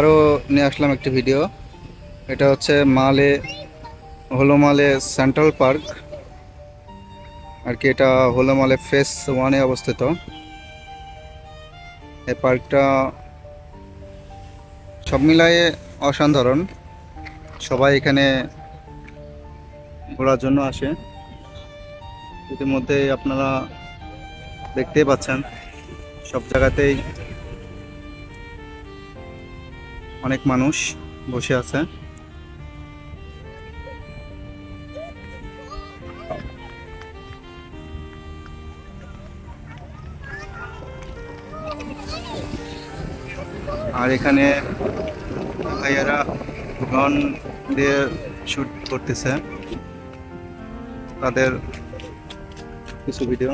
আরও নিয়ে আসলাম একটি ভিডিও। এটা হচ্ছে মালে, হলো মালে সেন্ট্রাল পার্ক আর কি এটা হলো মালে ফেস ওয়ানে অবস্থিত। এই পার্কটা সব মিলায়ে অসাধারণ। সবাই এখানে ঘোরার জন্য আসে। ইতিমধ্যে আপনারা দেখতেই পাচ্ছেন, সব জায়গাতেই অনেক মানুষ বসে আছে। আর এখানে ভাইয়ারা দিয়ে শুট করতেছে। তাদের কিছু ভিডিও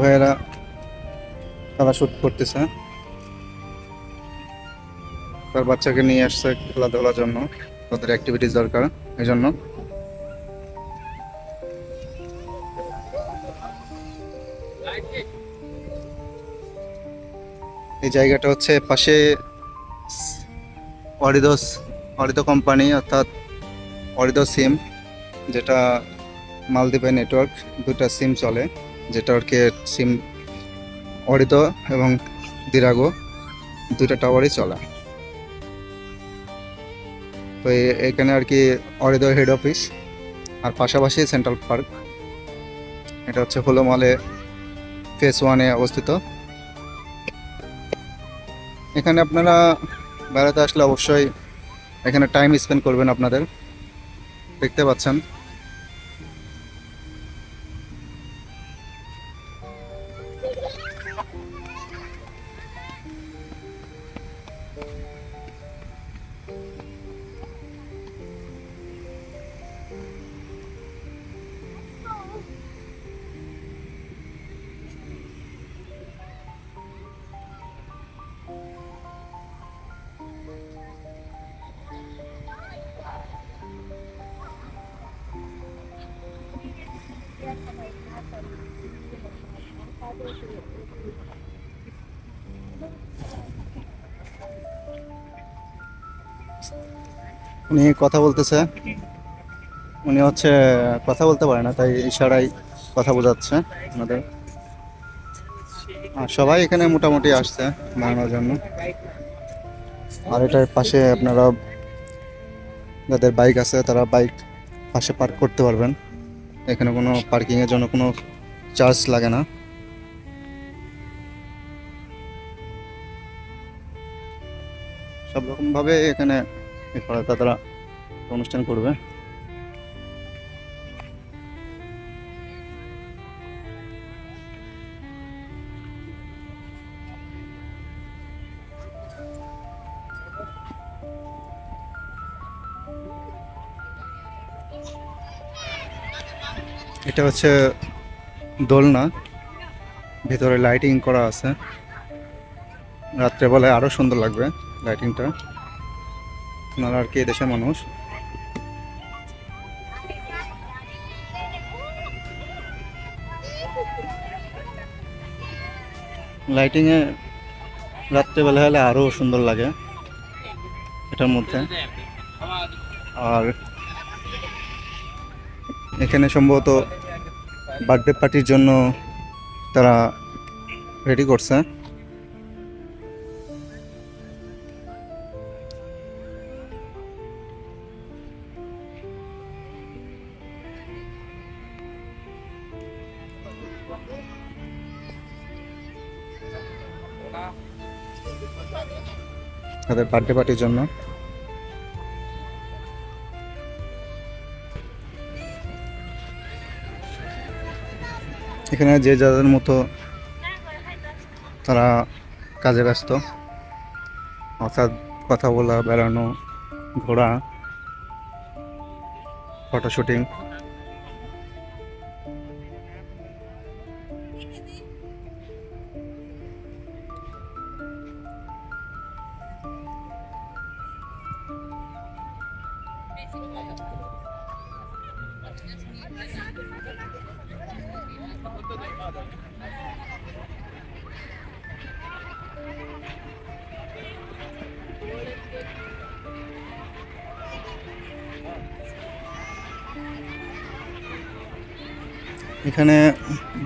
ভাইয়ারা তারা শুট করতেছে। তার বাচ্চাকে নিয়ে আসছে খেলাধুলার জন্য, তাদের অ্যাক্টিভিটিস দরকার এই জন্য এই জায়গাটা হচ্ছে পাশে অরিদোস, অরিদো কোম্পানি, অর্থাৎ অরিদো সিম, যেটা মালদ্বীপের নেটওয়ার্ক দুটা সিম চলে, যেটা আর সিম অরিত এবং দিরাগো দুইটা টাওয়ারই চলা তো এখানে আর কি অরিত হেড অফিস আর পাশাপাশি সেন্ট্রাল পার্ক এটা হচ্ছে হলো মলে ফেস ওয়ানে অবস্থিত। এখানে আপনারা বেড়াতে আসলে অবশ্যই এখানে টাইম স্পেন্ড করবেন আপনাদের। দেখতে পাচ্ছেন। উনি কথা বলতেছে। উনি হচ্ছে, কথা বলতে পারে না, তাই ইশারায় কথা বোঝাচ্ছে আমাদের। আর সবাই এখানে মোটামুটি আসছে বানানোর জন্য। আর এটার পাশে আপনারা, যাদের বাইক আছে, তারা বাইক পাশে পার্ক করতে পারবেন। এখানে কোনো পার্কিংয়ের জন্য কোনো চার্জ লাগে না। সব রকমভাবে এখানে এ করা তারা অনুষ্ঠান করবে। এটা হচ্ছে দোলনা। ভেতরে লাইটিং করা আছে। রাত্রেবেলায় আরও সুন্দর লাগবে লাইটিংটা আপনারা আর কি দেশের মানুষ? লাইটিংয়ে রাত্রেবেলা হলে আরও সুন্দর লাগে এটার মধ্যে। আর এখানে সম্ভবত বার্থডে পার্টির জন্য তারা রেডি করছে। তাদের বার্থডে পার্টির জন্য। এখানে যে যাদের মতো তারা কাজে ব্যস্ত। অর্থাৎ কথা বলা, বেড়ানো, ঘোরা ফটো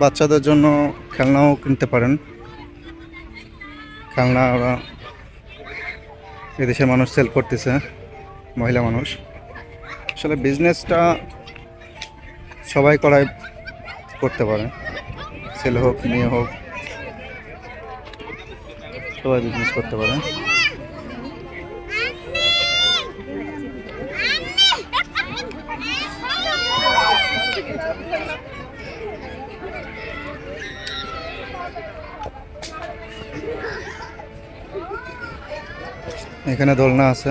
বাচ্চাদের জন্য খেলনাও কিনতে পারেন। খেলনা ওরা এদেশের মানুষ সেল করতেছে, মহিলা মানুষ। আসলে বিজনেসটা সবাই করাই করতে পারে। ছেলে হোক, মেয়ে হোক, সবাই বিজনেস করতে পারে। এখানে দোলনা আছে।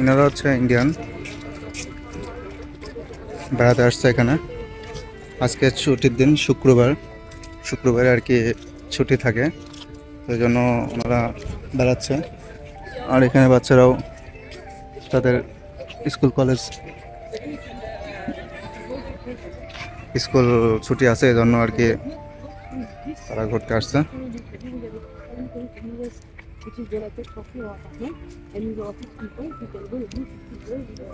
এনারা হচ্ছে ইন্ডিয়ান বেড়াতে আসছে এখানে। আজকে ছুটির দিন, শুক্রবার। শুক্রবারে আর কি ছুটি থাকে। সেই জন্য ওনারা বেড়াচ্ছে। আর এখানে বাচ্চারাও তাদের স্কুল, কলেজ স্কুল ছুটি আছে, এই জন্য আর কি তারা ঘুরতে আসছে।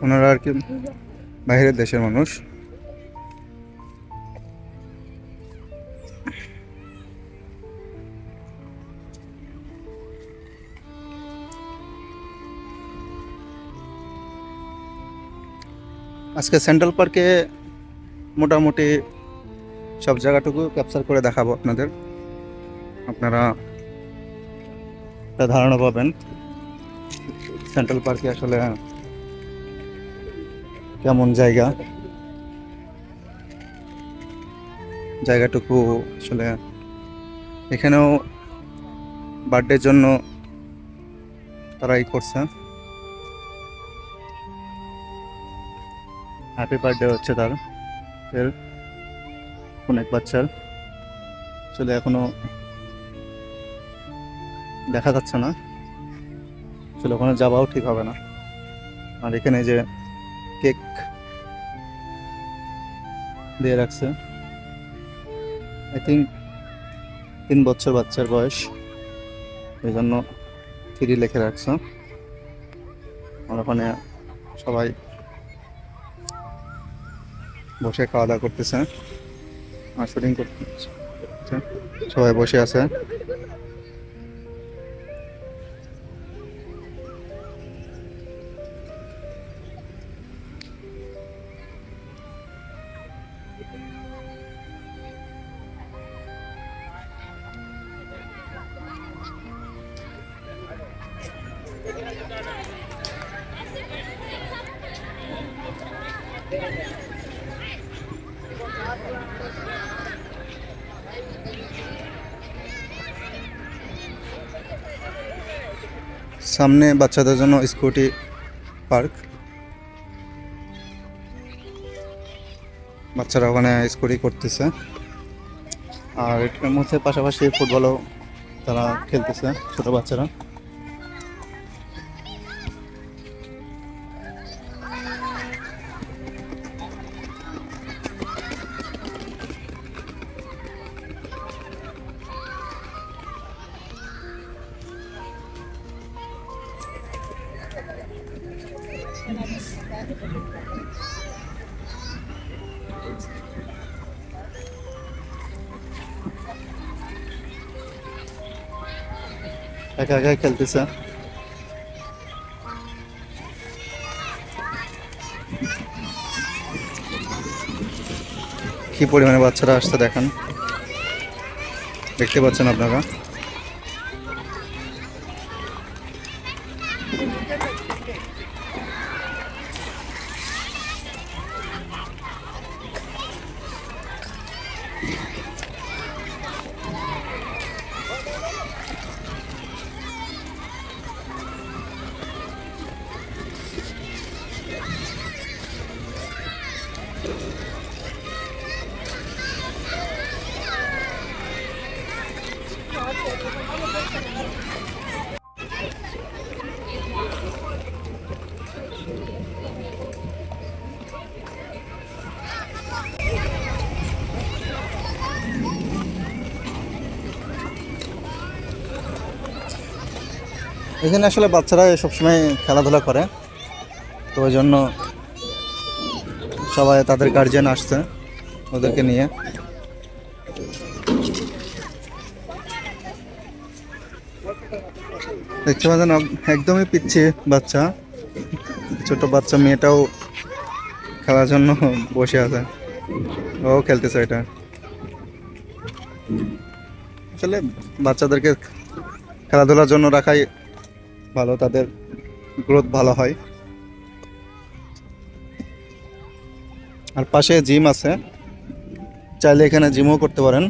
ওনারা আর কি বাইরের দেশের মানুষ। আজকে সেন্ট্রাল পার্কে মোটামুটি সব জায়গাটুকু ক্যাপচার করে দেখাবো আপনাদের। আপনারা একটা ধারণা পাবেন সেন্ট্রাল পার্কে আসলে কেমন জায়গা। জায়গাটুকু আসলে এখানেও বার্থডের জন্য তারা ই করছে। হ্যাপি বার্থডে হচ্ছে তার। এর অনেক বাচ্চার আসলে এখনও দেখা যাচ্ছে না। আসলে ওখানে যাওয়াও ঠিক হবে না। আর এখানে যে কেক দিয়ে রাখছে। আই থিঙ্ক তিন বছর বাচ্চার বয়স। এই জন্য থ্রি লেখে রাখছে। আর ওখানে সবাই বসে খাওয়া দাওয়া করতেছে। আর শুটিং করতেছে সবাই বসে আছে। সামনে বাচ্চাদের জন্য স্কুটি পার্ক। বাচ্চারা ওখানে স্কুটি করতেছে। আর এটার মধ্যে পাশাপাশি ফুটবলও তারা খেলতেছে, ছোট বাচ্চারা। একা একা খেলতেছে। কি পরিমাণে বাচ্চারা আসছে দেখান। দেখতে পাচ্ছেন আপনারা? এখানে আসলে বাচ্চারা সবসময় খেলাধুলা করে, তো ওই জন্য সবাই তাদের গার্জিয়ান আসছে ওদেরকে নিয়ে। দেখতে পাচ্ছেন একদমই পিচ্ছে বাচ্চা, ছোট বাচ্চা, মেয়েটাও খেলার জন্য বসে আছে। ও খেলতেছে এটা। আসলে বাচ্চাদেরকে খেলাধুলার জন্য রাখাই ভালো তাদের গ্রোথ ভালো হয়। আর পাশে জিম আছে। চাইলে এখানে জিমও করতে পারেন।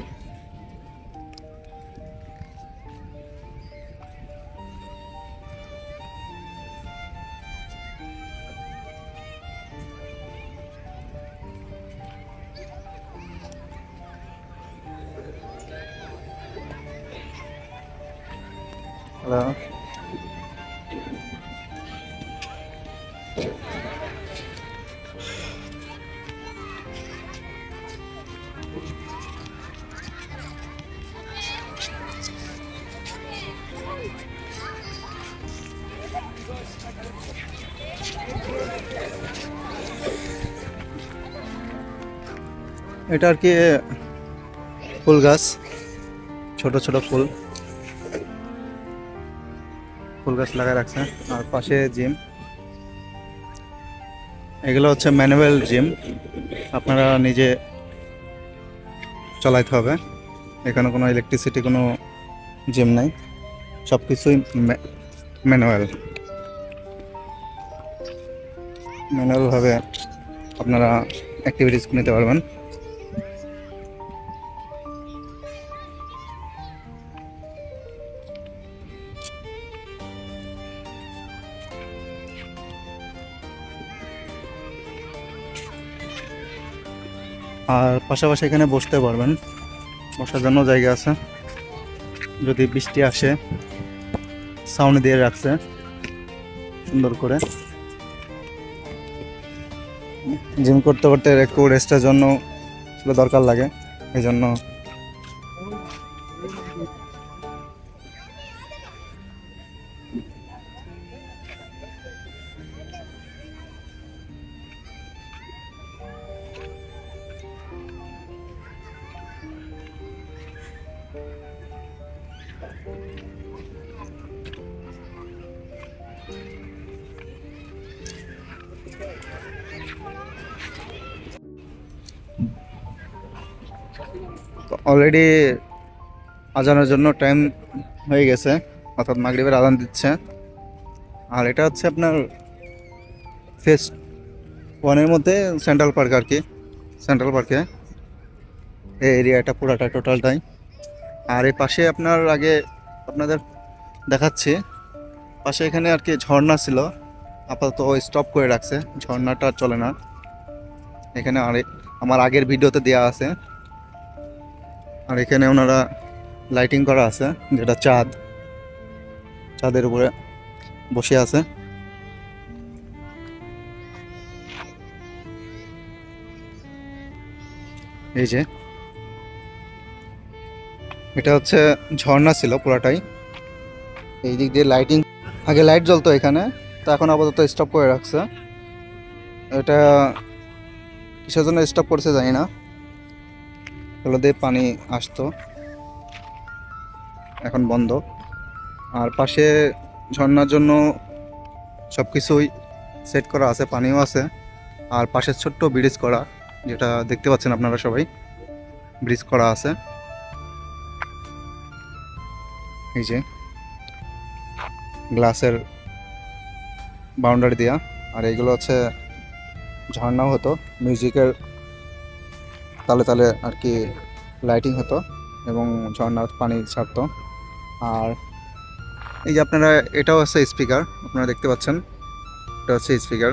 এটা আর কি ফুল গাছ, ছোট ছোট ফুল। ফুল গাছ লাগায় রাখছে, আর পাশে জিম। এগুলো হচ্ছে ম্যানুয়াল জিম, আপনারা নিজে চালাইতে হবে। এখানে কোনো ইলেকট্রিসিটি কোনো জিম নাই সব কিছুই ম্যানুয়াল। ম্যানুয়ালভাবে আপনারা অ্যাক্টিভিটিস নিতে পারবেন। আর পাশাপাশি এখানে বসতে পারবেন। বসার জন্য জায়গা আছে। যদি বৃষ্টি আসে সাউন্ড দিয়ে রাখছে। সুন্দর করে। জিম করতে করতে একটু রেস্টের জন্য দরকার লাগে। এই জন্য অলরেডি আজানের জন্য টাইম হয়ে গেছে, অর্থাৎ মাগরিবের আজান দিচ্ছে। আর এটা হচ্ছে আপনার ফেস ওয়ানের মধ্যে সেন্ট্রাল পার্ক আর কি সেন্ট্রাল পার্কে এই এরিয়াটা পুরাটা টোটালটাই আর এই পাশে আপনার আগে আপনাদের দেখাচ্ছি, পাশে এখানে আর কি ঝর্ণা ছিল, আপাতত স্টপ করে রাখছে, ঝর্ণাটা চলে না। এখানে আর আমার আগের ভিডিওতে দেওয়া আছে। আর এখানে ওনারা লাইটিং করা আছে, যেটা চাঁদ, চাঁদের উপরে বসে আছে। এই যে, এটা হচ্ছে ঝর্ণা ছিল পুরাটাই। এই দিক দিয়ে লাইটিং আগে লাইট জ্বলতো এখানে, তো এখন আপাতত স্টপ করে রাখছে। এটা কিসের জন্য স্টপ করছে জানি না। এগুলো দিয়ে পানি আসতো। এখন বন্ধ। আর পাশে ঝর্ণার জন্য সব কিছুই সেট করা আছে, পানিও আছে। আর পাশে ছোট্ট ব্রিজ করা, যেটা দেখতে পাচ্ছেন আপনারা সবাই, ব্রিজ করা আছে। এই যে গ্লাসের বাউন্ডারি দেওয়া আর এইগুলো হচ্ছে ঝর্ণাও হতো। মিউজিকের তালে তালে আর কি লাইটিং হতো এবং ঝর্ণার পানি ছাড়তো। আর এই যে আপনারা, এটাও আছে স্পিকার আপনারা দেখতে পাচ্ছেন, এটা হচ্ছে স্পিকার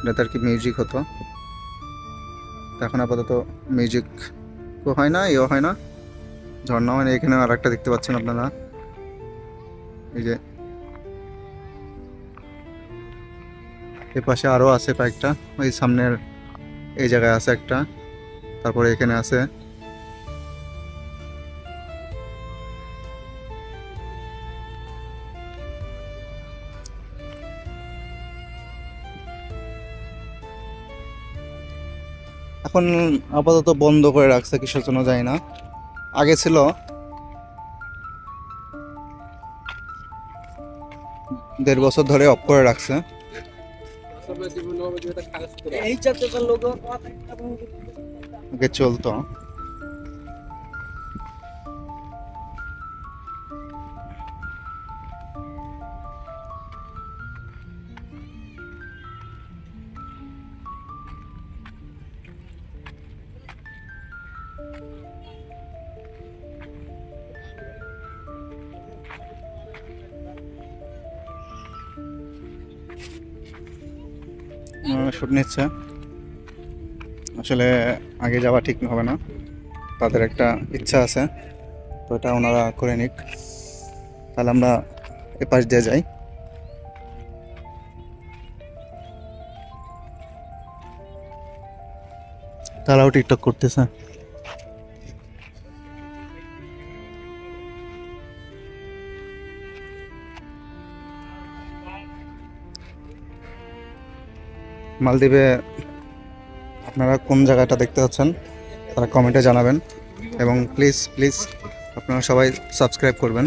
এটাতে আর কি মিউজিক হতো। এখন আপাতত মিউজিক হয় না, এও হয় না ঝর্ণা হয় না এখানে আর একটা দেখতে পাচ্ছেন আপনারা। এই যে এ পাশে আরও আছে কয়েকটা, ওই সামনের এই জায়গায় আছে একটা। তারপরে এখানে আছে এখন আপাতত বন্ধ করে রাখছে কিসের জন্য জানি না। আগে ছিল দেড় বছর ধরে অফ করে রাখছে। এই আগে চলতো। শুট নিচ্ছে। আসলে আগে যাওয়া ঠিক হবে না। তাদের একটা ইচ্ছা আছে, তো এটা ওনারা করে নিক। তাহলে আমরা এ পাশ দিয়ে যাই। তারাও টিকটক করতেছে। মালদ্বীপে আপনারা কোন জায়গাটা দেখতে পাচ্ছেন তারা কমেন্টে জানাবেন। এবং প্লিজ প্লিজ আপনারা সবাই সাবস্ক্রাইব করবেন।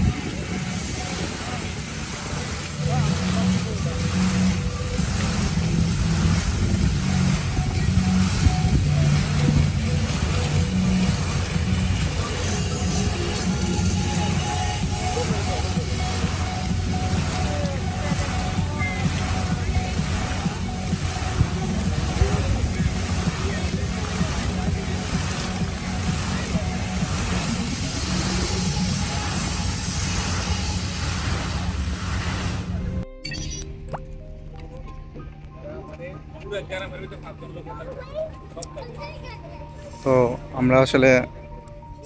আমরা আসলে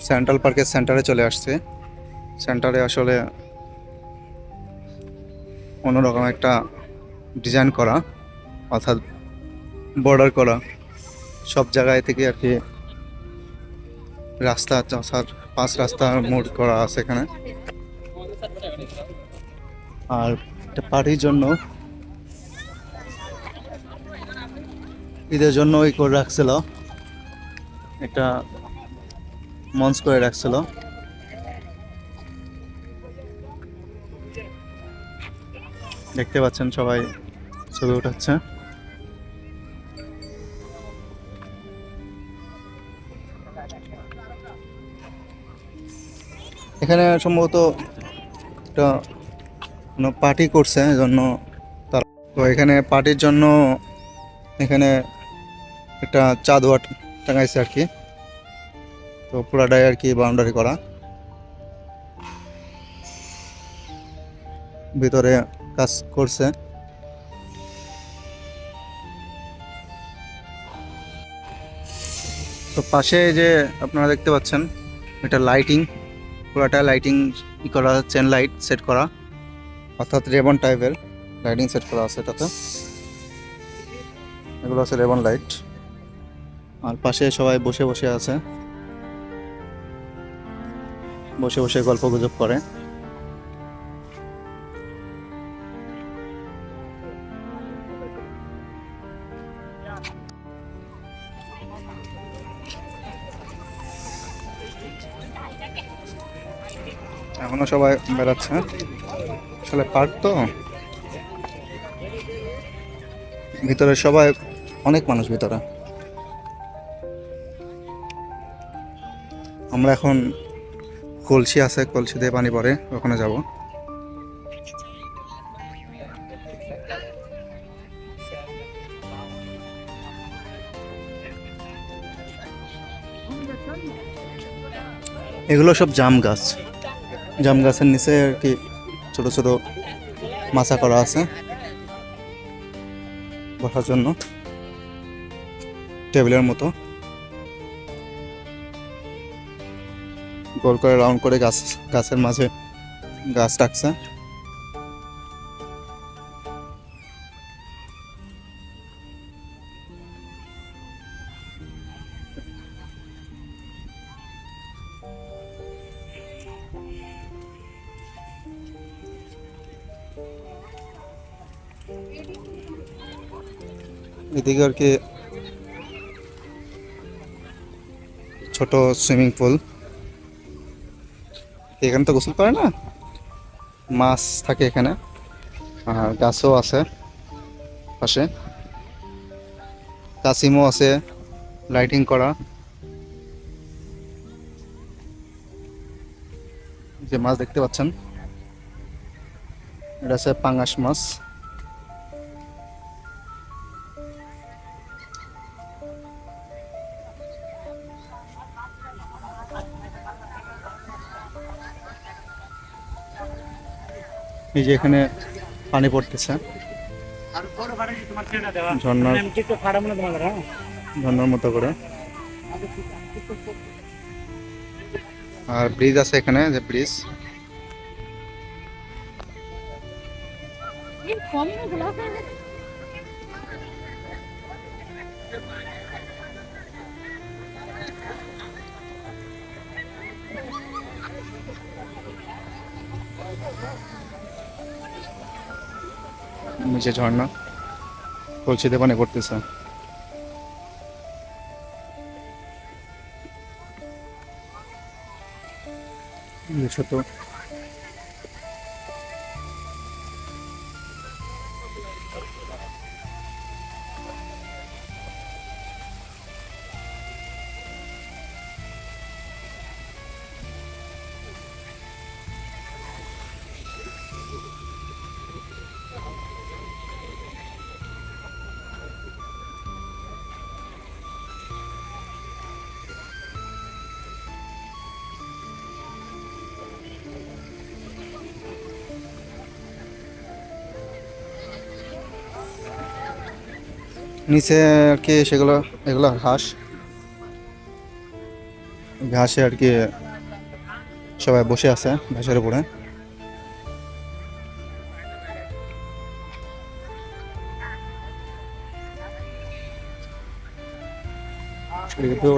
সেন্ট্রাল পার্কের সেন্টারে চলে আসছি। সেন্টারে আসলে অন্যরকম একটা ডিজাইন করা, অর্থাৎ বর্ডার করা, সব জায়গায় থেকে আর কি রাস্তা চসার পাঁচ রাস্তা মোড় করা আছে এখানে। আর পার্টির জন্য ঈদের জন্য ওই করে রাখছিল। একটা মঞ্চ করে রাখছিল। দেখতে পাচ্ছেন সবাই ছবি উঠাচ্ছে। এখানে সম্ভবত একটা পার্টি করছে জন্য তারা তো এখানে পার্টির জন্য এখানে একটা চাঁদোয়া টাঙাইছে আর কি। তো পুরাটাই আর কি বাউন্ডারি করা। ভিতরে কাজ করছে। তো পাশে যে আপনারা দেখতে পাচ্ছেন, এটা লাইটিং পুরাটা লাইটিং ই করা চেন লাইট সেট করা, অর্থাৎ রেবন টাইপের লাইটিং সেট করা আছে এটাতে। এগুলো আছে রেবন লাইট আর পাশে সবাই বসে বসে আছে। বসে বসে গল্প গুজব করে। এখনও সবাই বেড়াচ্ছে। আসলে পার্ক তো। ভিতরে সবাই, অনেক মানুষ ভিতরে। আমরা এখন কলসি আছে, কলসি দিয়ে পানি পড়ে ওখানে যাব। এগুলো সব জাম গাছ। জাম গাছের নিচে আর কি ছোট ছোট মাচা করা আছে বসার জন্য। টেবিলের মতো। গোল করে রাউন্ড করে গাছ, গাছের মাঝে গাছ রাখছে। এদিকে আর কি ছোট সুইমিং পুল। এখানে তো গোসল করে না? মাছ থাকে এখানে। আর গাছও আছে পাশে। কাসিমও আছে লাইটিং করা। যে মাছ দেখতে পাচ্ছেন, এটা আছে পাঙ্গাস মাছ। এই যে এখানে পানি পড়তেছে। ঝর্ণার ঝর্ণার মতো করে। আর ব্রিজ আছে এখানে যে ব্রিজ। নিচে ঝর্ণা। কলসিতে পানি পড়তেছে ছোট। নিচে আর কি সেগুলো, এগুলো ঘাস। ঘাসে আর কি সবাই বসে আছে ঘাসের উপরে।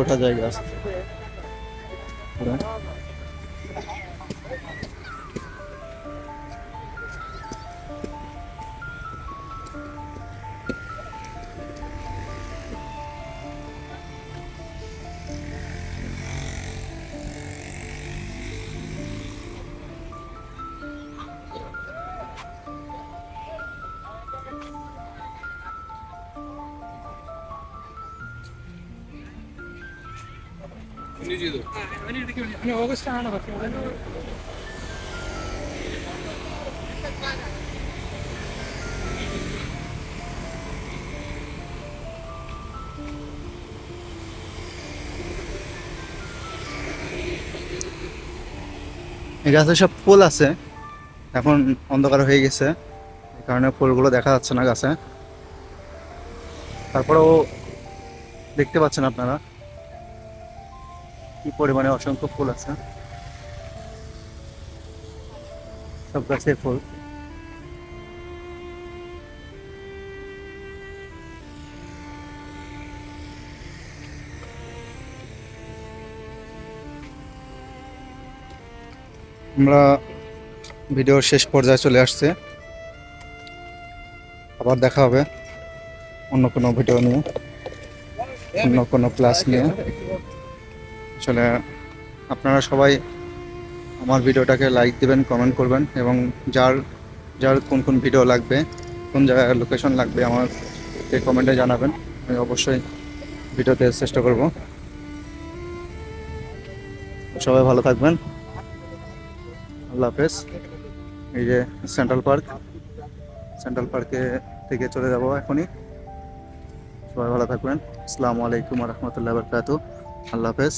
ওঠা জায়গা আছে। ഓഗസ്റ്റ് ആണ് പക്ഷേ এই গাছে সব ফুল আছে এখন অন্ধকার হয়ে গেছে এই কারণে ফুলগুলো দেখা যাচ্ছে না গাছে তারপরেও দেখতে পাচ্ছেন আপনারা কি পরিমাণে অসংখ্য ফুল আছে? সব গাছে ফুল। আমরা ভিডিওর শেষ পর্যায়ে চলে আসছে। আবার দেখা হবে অন্য কোনো ভিডিও নিয়ে, অন্য কোনো ক্লাস নিয়ে। আসলে আপনারা সবাই আমার ভিডিওটাকে লাইক দিবেন কমেন্ট করবেন এবং যার যার কোন কোন ভিডিও লাগবে, কোন জায়গার লোকেশন লাগবে আমার কমেন্টে জানাবেন। আমি অবশ্যই ভিডিও দেওয়ার চেষ্টা করব। সবাই ভালো থাকবেন। আল্লাহ হাফেজ। এই যে সেন্ট্রাল পার্ক সেন্ট্রাল পার্কে থেকে চলে যাব এখনই। সবাই ভালো থাকবেন। আসসালামু আলাইকুম রহমতুল্লাহ বরকাতু আল্লাহ হাফেজ।